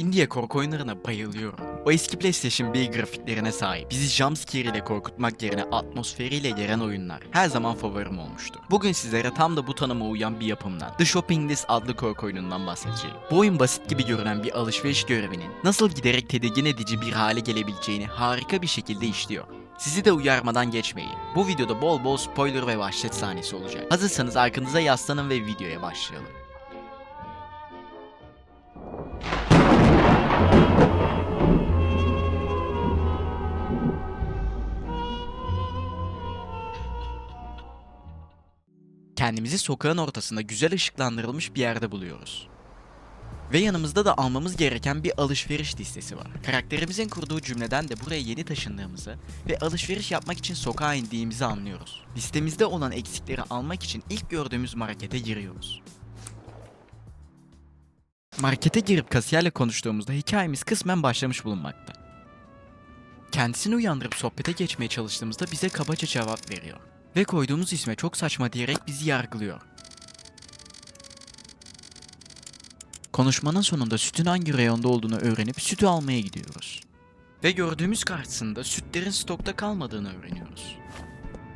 Indie korku oyunlarına bayılıyorum. O eski PlayStation 1 grafiklerine sahip, bizi jumpscare ile korkutmak yerine atmosferiyle gelen oyunlar her zaman favorim olmuştur. Bugün sizlere tam da bu tanıma uyan bir yapımdan, The Shopping List adlı korku oyunundan bahsedeceğim. Bu oyun basit gibi görünen bir alışveriş görevinin nasıl giderek tedirgin edici bir hale gelebileceğini harika bir şekilde işliyor. Sizi de uyarmadan geçmeyin. Bu videoda bol bol spoiler ve vahşet sahnesi olacak. Hazırsanız arkanıza yaslanın ve videoya başlayalım. Kendimizi sokağın ortasında güzel ışıklandırılmış bir yerde buluyoruz. Ve yanımızda da almamız gereken bir alışveriş listesi var. Karakterimizin kurduğu cümleden de buraya yeni taşındığımızı ve alışveriş yapmak için sokağa indiğimizi anlıyoruz. Listemizde olan eksikleri almak için ilk gördüğümüz markete giriyoruz. Markete girip kasiyerle konuştuğumuzda hikayemiz kısmen başlamış bulunmakta. Kendisini uyandırıp sohbete geçmeye çalıştığımızda bize kabaca cevap veriyor. Ve koyduğumuz isme çok saçma diyerek bizi yargılıyor. Konuşmanın sonunda sütün hangi reyonda olduğunu öğrenip sütü almaya gidiyoruz. Ve gördüğümüz karşısında sütlerin stokta kalmadığını öğreniyoruz.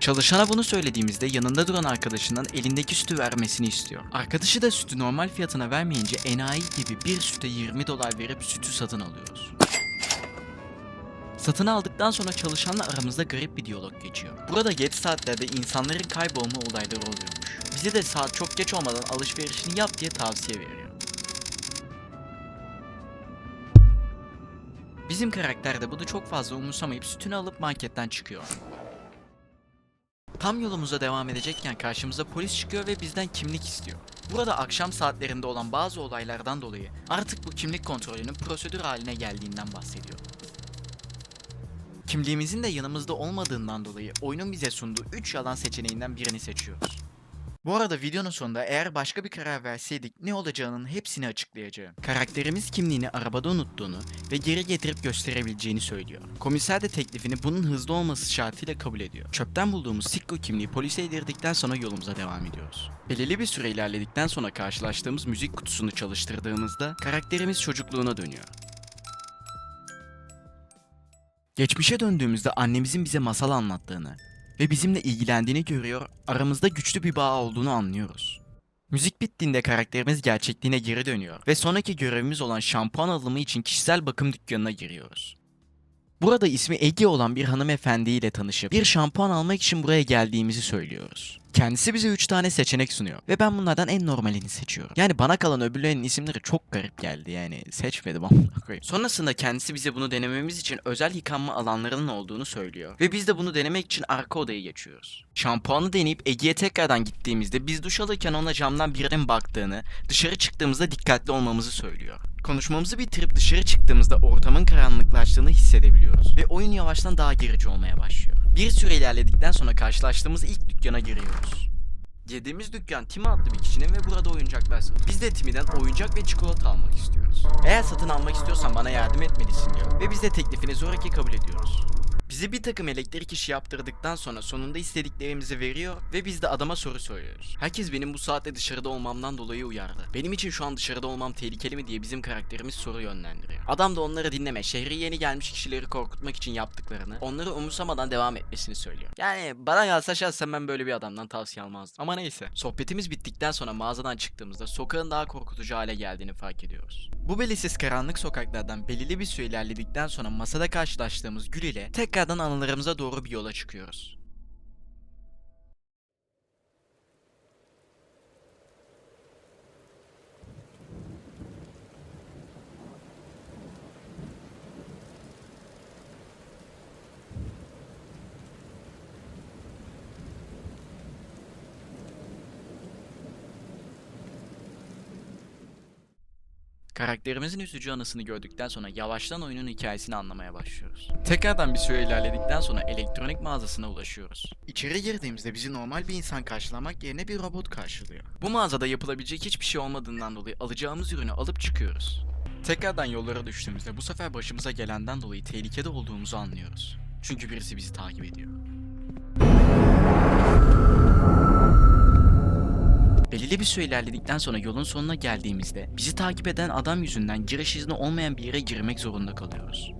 Çalışana bunu söylediğimizde yanında duran arkadaşından elindeki sütü vermesini istiyor. Arkadaşı da sütü normal fiyatına vermeyince enayi gibi bir süte 20 dolar verip sütü satın alıyoruz. Satın aldıktan sonra çalışanla aramızda garip bir diyalog geçiyor. Burada geç saatlerde insanların kaybolma olayları oluyormuş. Bize de saat çok geç olmadan alışverişini yap diye tavsiye veriyor. Bizim karakter de bunu çok fazla umursamayıp sütünü alıp marketten çıkıyor. Tam yolumuza devam edecekken karşımıza polis çıkıyor ve bizden kimlik istiyor. Burada akşam saatlerinde olan bazı olaylardan dolayı artık bu kimlik kontrolünün prosedür haline geldiğinden bahsediyor. Kimliğimizin de yanımızda olmadığından dolayı oyunun bize sunduğu 3 yalan seçeneğinden birini seçiyoruz. Bu arada videonun sonunda eğer başka bir karar verseydik ne olacağının hepsini açıklayacağım. Karakterimiz kimliğini arabada unuttuğunu ve geri getirip gösterebileceğini söylüyor. Komiser de teklifini bunun hızlı olması şartıyla kabul ediyor. Çöpten bulduğumuz Sikko kimliği polise yedirdikten sonra yolumuza devam ediyoruz. Belirli bir süre ilerledikten sonra karşılaştığımız müzik kutusunu çalıştırdığımızda karakterimiz çocukluğuna dönüyor. Geçmişe döndüğümüzde annemizin bize masal anlattığını ve bizimle ilgilendiğini görüyor, aramızda güçlü bir bağ olduğunu anlıyoruz. Müzik bittiğinde karakterimiz gerçekliğine geri dönüyor ve sonraki görevimiz olan şampuan alımı için kişisel bakım dükkanına giriyoruz. Burada ismi Ege olan bir hanımefendiyle tanışıp bir şampuan almak için buraya geldiğimizi söylüyoruz. Kendisi bize 3 tane seçenek sunuyor ve ben bunlardan en normalini seçiyorum. Yani bana kalan öbürlerinin isimleri çok garip geldi yani seçmedim amına. Sonrasında kendisi bize bunu denememiz için özel yıkanma alanlarının olduğunu söylüyor ve biz de bunu denemek için arka odaya geçiyoruz. Şampuanı deneyip Ege'ye tekrardan gittiğimizde biz duş alırken ona camdan birinin baktığını, dışarı çıktığımızda dikkatli olmamızı söylüyor. Konuşmamızı bitirip dışarı çıktığımızda ortamın karanlıklaştığını hissedebiliyoruz ve oyun yavaştan daha gerici olmaya başlıyor. Bir süre ilerledikten sonra karşılaştığımız ilk dükkana giriyoruz. Girdiğimiz dükkan Timi adlı bir kişinin ve burada oyuncaklar satıyor. Biz de Timi'den oyuncak ve çikolata almak istiyoruz. Eğer satın almak istiyorsan bana yardım etmelisin diyor ve biz de teklifini zoraki kabul ediyoruz. Bizi bir takım elektrik işi yaptırdıktan sonra sonunda istediklerimizi veriyor ve biz de adama soru soruyoruz. Herkes benim bu saatte dışarıda olmamdan dolayı uyardı. Benim için şu an dışarıda olmam tehlikeli mi diye bizim karakterimiz soru yönlendiriyor. Adam da onları dinleme, şehre yeni gelmiş kişileri korkutmak için yaptıklarını, onları umursamadan devam etmesini söylüyor. Yani bana kalsa şahsen ben böyle bir adamdan tavsiye almazdım. Ama neyse. Sohbetimiz bittikten sonra mağazadan çıktığımızda sokağın daha korkutucu hale geldiğini fark ediyoruz. Bu belirsiz karanlık sokaklardan belirli bir süre ilerledikten sonra masada karşılaştığımız Gül ile tekrardan anılarımıza doğru bir yola çıkıyoruz. Karakterimizin üzücü anısını gördükten sonra yavaştan oyunun hikayesini anlamaya başlıyoruz. Tekrardan bir süre ilerledikten sonra elektronik mağazasına ulaşıyoruz. İçeri girdiğimizde bizi normal bir insan karşılamak yerine bir robot karşılıyor. Bu mağazada yapılabilecek hiçbir şey olmadığından dolayı alacağımız ürünü alıp çıkıyoruz. Tekrardan yollara düştüğümüzde bu sefer başımıza gelenden dolayı tehlikede olduğumuzu anlıyoruz. Çünkü birisi bizi takip ediyor. Belirli bir süre ilerledikten sonra yolun sonuna geldiğimizde bizi takip eden adam yüzünden giriş izni olmayan bir yere girmek zorunda kalıyoruz.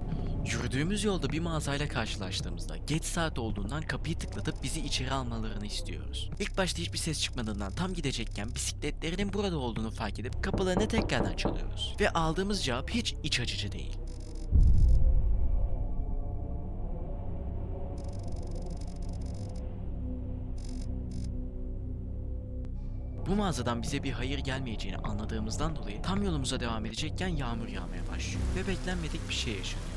Yürüdüğümüz yolda bir mağazayla karşılaştığımızda geç saat olduğundan kapıyı tıklatıp bizi içeri almalarını istiyoruz. İlk başta hiçbir ses çıkmadığından tam gidecekken bisikletlerinin burada olduğunu fark edip kapılarını tekrardan çalıyoruz. Ve aldığımız cevap hiç iç açıcı değil. Bu mağazadan bize bir hayır gelmeyeceğini anladığımızdan dolayı tam yolumuza devam edecekken yağmur yağmaya başlıyor ve beklenmedik bir şey yaşanıyor.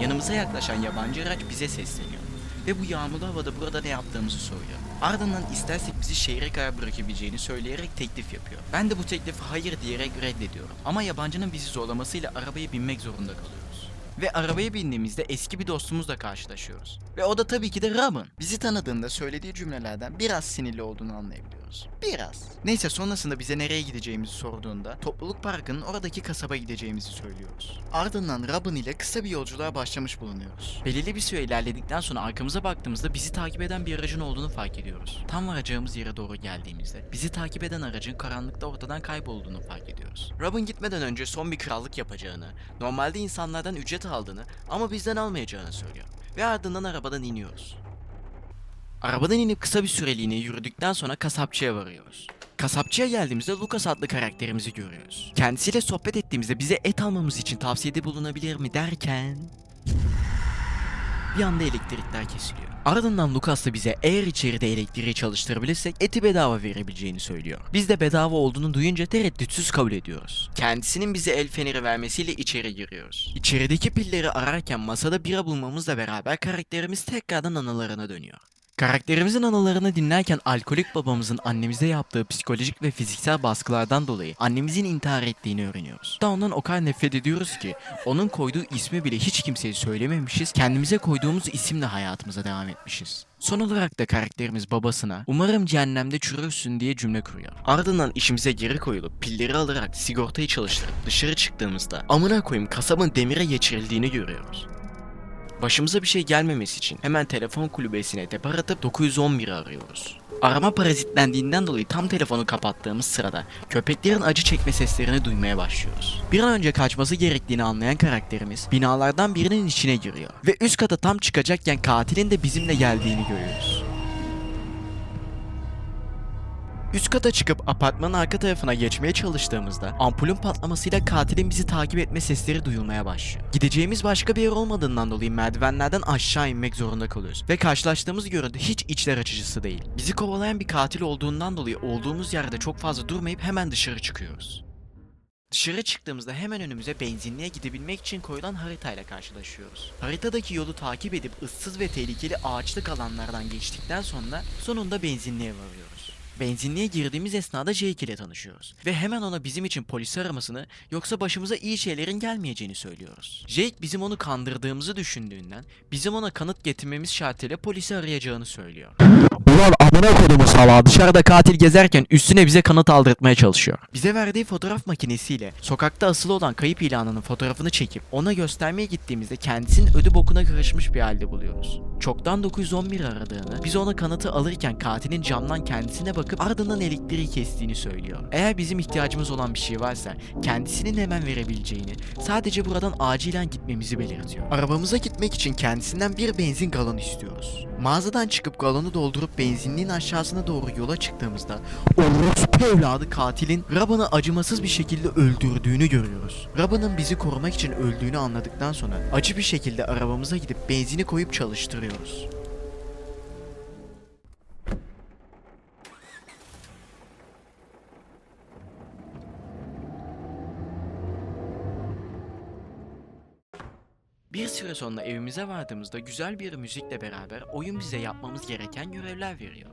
Yanımıza yaklaşan yabancı araç bize sesleniyor ve bu yağmurlu havada burada ne yaptığımızı soruyor. Ardından istersek bizi şehre kadar bırakabileceğini söyleyerek teklif yapıyor. Ben de bu teklifi hayır diyerek reddediyorum. Ama yabancının bizi zorlamasıyla arabaya binmek zorunda kalıyoruz. Ve arabaya bindiğimizde eski bir dostumuzla karşılaşıyoruz. Ve o da tabii ki de Robin. Bizi tanıdığında söylediği cümlelerden biraz sinirli olduğunu anlayabiliyoruz. Biraz. Neyse sonrasında bize nereye gideceğimizi sorduğunda topluluk parkının oradaki kasaba gideceğimizi söylüyoruz. Ardından Robin ile kısa bir yolculuğa başlamış bulunuyoruz. Belirli bir süre ilerledikten sonra arkamıza baktığımızda bizi takip eden bir aracın olduğunu fark ediyoruz. Tam varacağımız yere doğru geldiğimizde bizi takip eden aracın karanlıkta ortadan kaybolduğunu fark ediyoruz. Robin gitmeden önce son bir krallık yapacağını, normalde insanlardan ücret aldığını ama bizden almayacağını söylüyor. Ve ardından arabadan iniyoruz. Arabadan inip kısa bir süreliğine yürüdükten sonra kasapçıya varıyoruz. Kasapçıya geldiğimizde Lucas adlı karakterimizi görüyoruz. Kendisiyle sohbet ettiğimizde bize et almamız için tavsiyede bulunabilir mi derken... Bir anda elektrikler kesiliyor. Ardından Lucas da bize eğer içeride elektriği çalıştırabilirsek eti bedava verebileceğini söylüyor. Biz de bedava olduğunu duyunca tereddütsüz kabul ediyoruz. Kendisinin bize el feneri vermesiyle içeri giriyoruz. İçerideki pilleri ararken masada bira bulmamızla beraber karakterimiz tekrardan anılarına dönüyor. Karakterimizin anılarını dinlerken alkolik babamızın annemize yaptığı psikolojik ve fiziksel baskılardan dolayı annemizin intihar ettiğini öğreniyoruz. Da ondan o kadar nefret ediyoruz ki onun koyduğu ismi bile hiç kimseye söylememişiz, kendimize koyduğumuz isimle hayatımıza devam etmişiz. Son olarak da karakterimiz babasına umarım cehennemde çürürsün diye cümle kuruyor. Ardından işimize geri koyulup pilleri alarak sigortayı çalıştırıp dışarı çıktığımızda amına koyayım kasabın demire geçirildiğini görüyoruz. Başımıza bir şey gelmemesi için hemen telefon kulübesine depar atıp 911'i arıyoruz. Arama parazitlendiğinden dolayı tam telefonu kapattığımız sırada köpeklerin acı çekme seslerini duymaya başlıyoruz. Bir an önce kaçması gerektiğini anlayan karakterimiz binalardan birinin içine giriyor ve üst kata tam çıkacakken katilin de bizimle geldiğini görüyoruz. Üst kata çıkıp apartmanın arka tarafına geçmeye çalıştığımızda ampulün patlamasıyla katilin bizi takip etme sesleri duyulmaya başlıyor. Gideceğimiz başka bir yer olmadığından dolayı merdivenlerden aşağı inmek zorunda kalıyoruz. Ve karşılaştığımız görüntü hiç içler açıcısı değil. Bizi kovalayan bir katil olduğundan dolayı olduğumuz yerde çok fazla durmayıp hemen dışarı çıkıyoruz. Dışarı çıktığımızda hemen önümüze benzinliğe gidebilmek için koyulan haritayla karşılaşıyoruz. Haritadaki yolu takip edip ıssız ve tehlikeli ağaçlık alanlardan geçtikten sonra sonunda benzinliğe varıyoruz. Benzinliğe girdiğimiz esnada Jake ile tanışıyoruz. Ve hemen ona bizim için polisi aramasını yoksa başımıza iyi şeylerin gelmeyeceğini söylüyoruz. Jake bizim onu kandırdığımızı düşündüğünden bizim ona kanıt getirmemiz şartıyla polisi arayacağını söylüyor. Ulan amına kodumu salağı dışarıda katil gezerken üstüne bize kanıt aldırtmaya çalışıyor. Bize verdiği fotoğraf makinesiyle sokakta asılı olan kayıp ilanının fotoğrafını çekip ona göstermeye gittiğimizde kendisinin ödü bokuna karışmış bir halde buluyoruz. Çoktan 911 aradığını, biz ona kanıtı alırken katilin camdan kendisine bakıp ardından elektriği kestiğini söylüyor. Eğer bizim ihtiyacımız olan bir şey varsa kendisinin hemen verebileceğini, sadece buradan acilen gitmemizi belirtiyor. Arabamıza gitmek için kendisinden bir benzin galonu istiyoruz. Mağazadan çıkıp galonu doldurup benzinliğin aşağısına doğru yola çıktığımızda orospu evladı katilin Robin'ı acımasız bir şekilde öldürdüğünü görüyoruz. Robin'ın bizi korumak için öldüğünü anladıktan sonra acı bir şekilde arabamıza gidip benzini koyup çalıştırıyoruz. Bir süre sonra evimize vardığımızda güzel bir müzikle beraber oyun bize yapmamız gereken görevler veriyor.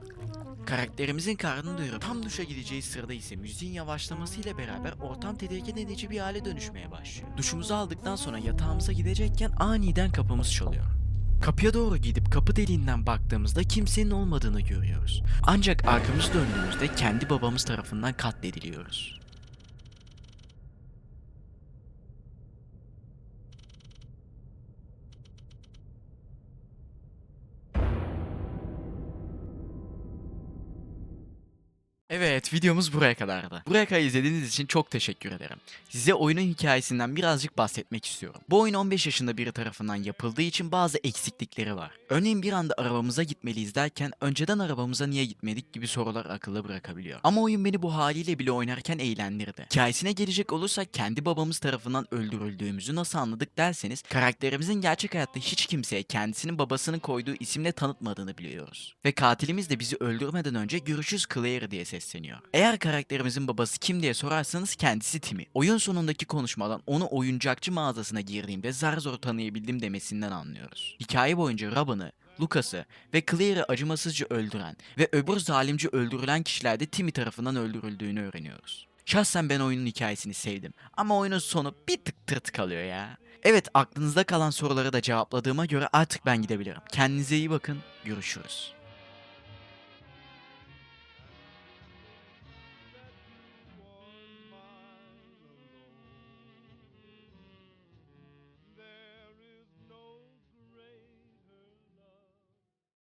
Karakterimizin karnını doyurup tam duşa gideceği sırada ise müziğin yavaşlamasıyla beraber ortam tedirgin edici bir hale dönüşmeye başlıyor. Duşumuzu aldıktan sonra yatağımıza gidecekken aniden kapımız çalıyor. Kapıya doğru gidip kapı deliğinden baktığımızda kimsenin olmadığını görüyoruz. Ancak arkamızı döndüğümüzde kendi babamız tarafından katlediliyoruz. Videomuz buraya kadardı. Buraya kadar izlediğiniz için çok teşekkür ederim. Size oyunun hikayesinden birazcık bahsetmek istiyorum. Bu oyun 15 yaşında biri tarafından yapıldığı için bazı eksiklikleri var. Örneğin bir anda arabamıza gitmeliyiz derken önceden arabamıza niye gitmedik gibi sorular akılda bırakabiliyor. Ama oyun beni bu haliyle bile oynarken eğlendirdi. Hikayesine gelecek olursak kendi babamız tarafından öldürüldüğümüzü nasıl anladık derseniz karakterimizin gerçek hayatta hiç kimseye kendisinin babasının koyduğu isimle tanıtmadığını biliyoruz. Ve katilimiz de bizi öldürmeden önce görüşürüz Claire diye sesleniyor. Eğer karakterimizin babası kim diye sorarsanız kendisi Timmy. Oyun sonundaki konuşmadan onu oyuncakçı mağazasına girdiğimde zar zor tanıyabildim demesinden anlıyoruz. Hikaye boyunca Robin'ı, Lucas'ı ve Claire'ı acımasızca öldüren ve öbür zalimce öldürülen kişiler de Timmy tarafından öldürüldüğünü öğreniyoruz. Şahsen ben oyunun hikayesini sevdim ama oyunun sonu bir tık tırt kalıyor ya. Evet aklınızda kalan soruları da cevapladığıma göre artık ben gidebilirim. Kendinize iyi bakın, görüşürüz.